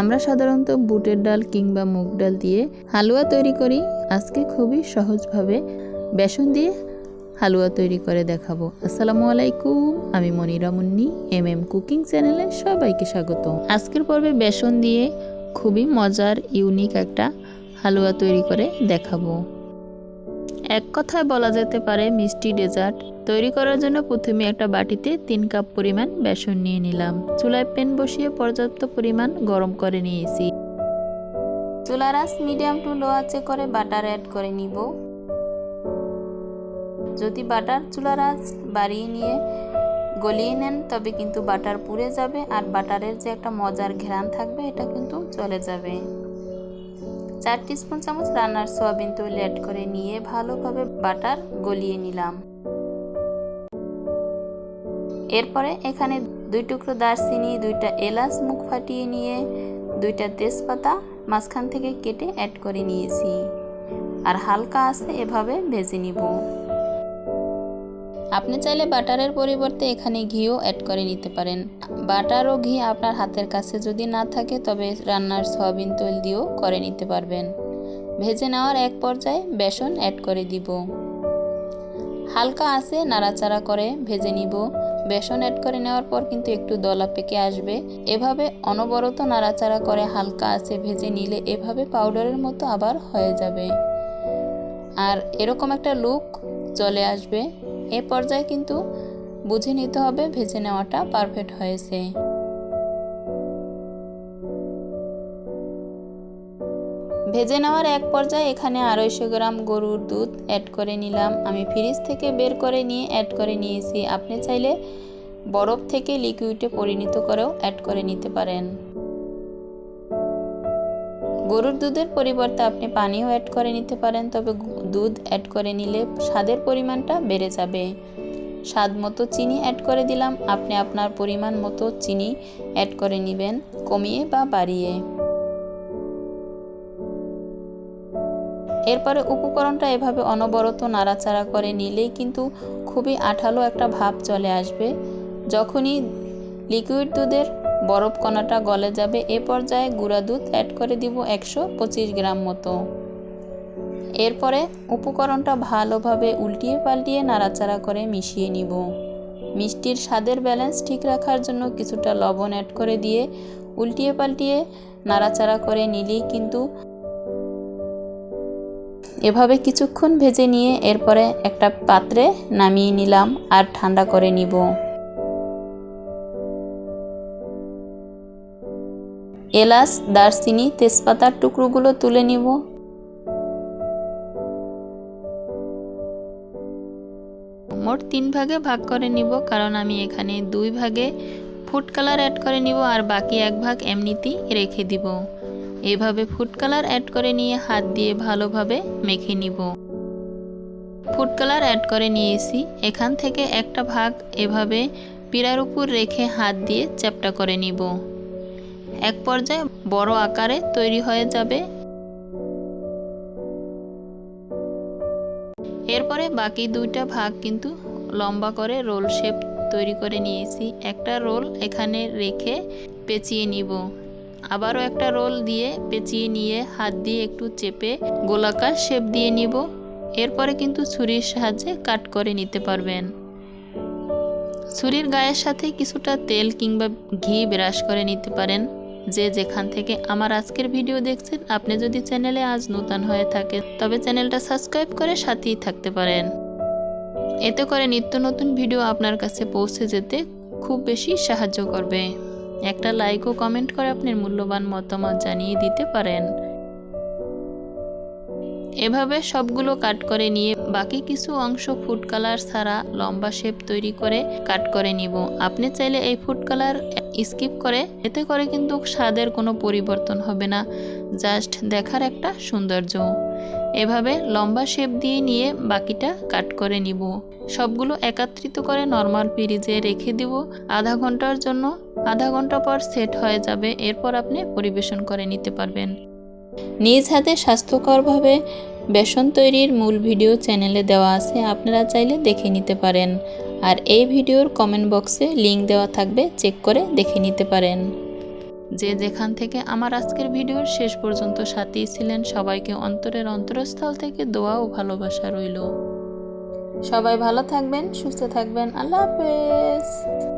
আমরা সাধারণত বুটের ডাল কিংবা মুগ ডাল দিয়ে হালুয়া তৈরি করি। আজকে খুবই সহজভাবে বেসন দিয়ে হালুয়া তৈরি করে দেখাবো। আসসালামু আলাইকুম, আমি Monira Munni M M cooking চ্যানেলে সবাইকে স্বাগত আজকের পর্বে বেসন দিয়ে খুবই মজার, ইউনিক একটা হালুয়া তৈরি করে দেখাবো। এক কথায় বলা যেতে পারে মিষ্টি ডেজার্ট তৈরি করার জন্য প্রথমে একটা বাটিতে তিন কাপ পরিমাণ বেসন নিয়ে নিলাম। চুলায় প্যান বসিয়ে পর্যাপ্ত পরিমাণ গরম করে নিয়েছি। চুলার আঁচ মিডিয়াম টু লো আঁচে করে বাটার অ্যাড করে নিব। যদি বাটার চুলার আঁচ বাড়িয়ে নিয়ে গলিয়ে নেন, তবে কিন্তু বাটার পুড়ে যাবে আর বাটারের যে একটা মজার ঘেরান থাকবে, এটা কিন্তু চলে যাবে। চার টিস্পুন চামচ রান্নার সোয়াবিন তৈল অ্যাড করে নিয়ে ভালোভাবে বাটার গলিয়ে নিলাম। এরপরে এখানে দুই টুকরো দারচিনি, দুইটা এলাচ মুখ ফাটিয়ে নিয়ে দুইটা তেজপাতা মাঝখান থেকে কেটে অ্যাড করে নিয়েছি। আর হালকা আছে এভাবে ভেজে নিব। আপনি চাইলে বাটারের পরিবর্তে এখানে ঘিও অ্যাড করে নিতে পারেন। বাটার ও ঘি আপনার হাতের কাছে যদি না থাকে, তবে রান্নার সয়াবিন তৈল দিয়েও করে নিতে পারবেন। ভেজে নেওয়ার এক পর্যায়ে বেসন অ্যাড করে দিব। হালকা আছে নাড়াচাড়া করে ভেজে নিব। বেসন অ্যাড করে নেওয়ার পর কিন্তু একটু দলা পেকে আসবে। এভাবে অনবরত নাড়াচাড়া করে হালকা আছে ভেজে নিলে এভাবে পাউডারের মতো আবার হয়ে যাবে। আর এরকম একটা লুক চলে আসবে। এ পর্যায়ে কিন্তু বুঝে নিতে হবে ভেজে নেওয়াটা পারফেক্ট হয়েছে। ভেজে নেওয়ার এক পর্যায়ে এখানে আড়াইশো গ্রাম গরুর দুধ অ্যাড করে নিলাম। আমি ফ্রিজ থেকে বের করে নিয়ে অ্যাড করে নিয়েছি। আপনি চাইলে বরফ থেকে লিকুইডে পরিণত করেও অ্যাড করে নিতে পারেন। গরুর দুধের পরিবর্তে আপনি পানিও অ্যাড করে নিতে পারেন, তবে দুধ অ্যাড করে নিলে স্বাদের পরিমাণটা বেড়ে যাবে। স্বাদ মতো চিনি অ্যাড করে দিলাম। আপনি আপনার পরিমাণ মতো চিনি অ্যাড করে নেবেন, কমিয়ে বা বাড়িয়ে। এরপরে উপকরণটা এভাবে অনবরত নাড়াচাড়া করে নিলেই কিন্তু খুবই আঠালো একটা ভাব চলে আসবে। যখনই লিকুইড দুধের বরফ কণাটা গলে যাবে, এ পর্যায়ে গুঁড়া দুধ অ্যাড করে দিব একশো পঁচিশ গ্রাম মতো। এরপরে উপকরণটা ভালোভাবে উল্টিয়ে পাল্টিয়ে নাড়াচাড়া করে মিশিয়ে নিব। মিষ্টির স্বাদের ব্যালেন্স ঠিক রাখার জন্য কিছুটা লবণ অ্যাড করে দিয়ে উল্টিয়ে পাল্টিয়ে নাড়াচাড়া করে নিলেই কিন্তু এভাবে কিছুক্ষণ ভেজে নিয়ে এরপরে একটা পাত্রে নামিয়ে নিলাম আর ঠান্ডা করে নিব। এলাচ, দারচিনি, তেজপাতার টুকরোগুলো তুলে নিব। মোট তিন ভাগে ভাগ করে নিব, কারণ আমি এখানে দুই ভাগে ফুড কালার অ্যাড করে নিব আর বাকি এক ভাগ এমনিতেই রেখে দিব। এভাবে ফুড কালার অ্যাড করে নিয়ে হাত দিয়ে ভালোভাবে মেখে নিব। ফুড কালার অ্যাড করে নিয়েছি। এখান থেকে একটা ভাগ এভাবে পিড়ার উপর রেখে হাত দিয়ে চ্যাপটা করে নিব। এক পর্যায়ে বড় আকারে তৈরি হয়ে যাবে। এরপরে বাকি দুইটা ভাগ কিন্তু লম্বা করে রোল শেপ তৈরি করে নিয়েছি। একটা রোল এখানে রেখে পেঁচিয়ে নিব। আবারও একটা রোল দিয়ে পেঁচিয়ে নিয়ে হাত দিয়ে একটু চেপে গোলাকার শেপ দিয়ে নিব। এরপরে কিন্তু ছুরির সাহায্যে কাট করে নিতে পারবেন। ছুরির গায়ের সাথে কিছুটা তেল কিংবা ঘি ব্রাশ করে নিতে পারেন। যে যেখান থেকে আমার আজকের ভিডিও দেখছেন, আপনি যদি চ্যানেলে আজ নতুন হয়ে থাকে তবে চ্যানেলটা সাবস্ক্রাইব করে সাথেই থাকতে পারেন। এতে করে নিত্য নতুন ভিডিও আপনার কাছে পৌঁছে যেতে খুব বেশি সাহায্য করবে। একটা লাইক ও কমেন্ট করে আপনার মূল্যবান মতামত জানিয়ে দিতে পারেন। এভাবে সবগুলো কাট করে নিয়ে বাকি কিছু অংশ ফুড কালার ছাড়া লম্বা শেপ তৈরি করে কাট করে নিব। আপনি চাইলে এই ফুড কালার স্কিপ করে, এতে করে কিন্তু স্বাদের কোনো পরিবর্তন হবে না। জাস্ট দেখার একটা সৌন্দর্য। এভাবে লম্বা শেপ দিয়ে নিয়ে বাকিটা কাট করে নিব। সবগুলো একত্রিত করে নর্মাল ফ্রিজে রেখে দিব। আধা ঘণ্টার জন্য আধা ঘণ্টা পর সেট হয়ে যাবে। এরপর আপনি পরিবেশন করে নিতে পারবেন। নিজ হাতে স্বাস্থ্যকরভাবে বেসন তৈরির মূল ভিডিও চ্যানেলে দেওয়া আছে। আপনারা চাইলে দেখে নিতে পারেন। আর এই ভিডিওর কমেন্ট বক্সে লিংক দেওয়া থাকবে। চেক করে দেখে নিতে পারেন। যে যেখান থেকে আমার আজকের ভিডিওর শেষ পর্যন্ত সাথেই ছিলেন, সবাইকে অন্তরের অন্তরস্থল থেকে দোয়া ও ভালোবাসা রইল। সবাই ভালো থাকবেন, সুস্থ থাকবেন। আল্লাহ হাফেজ।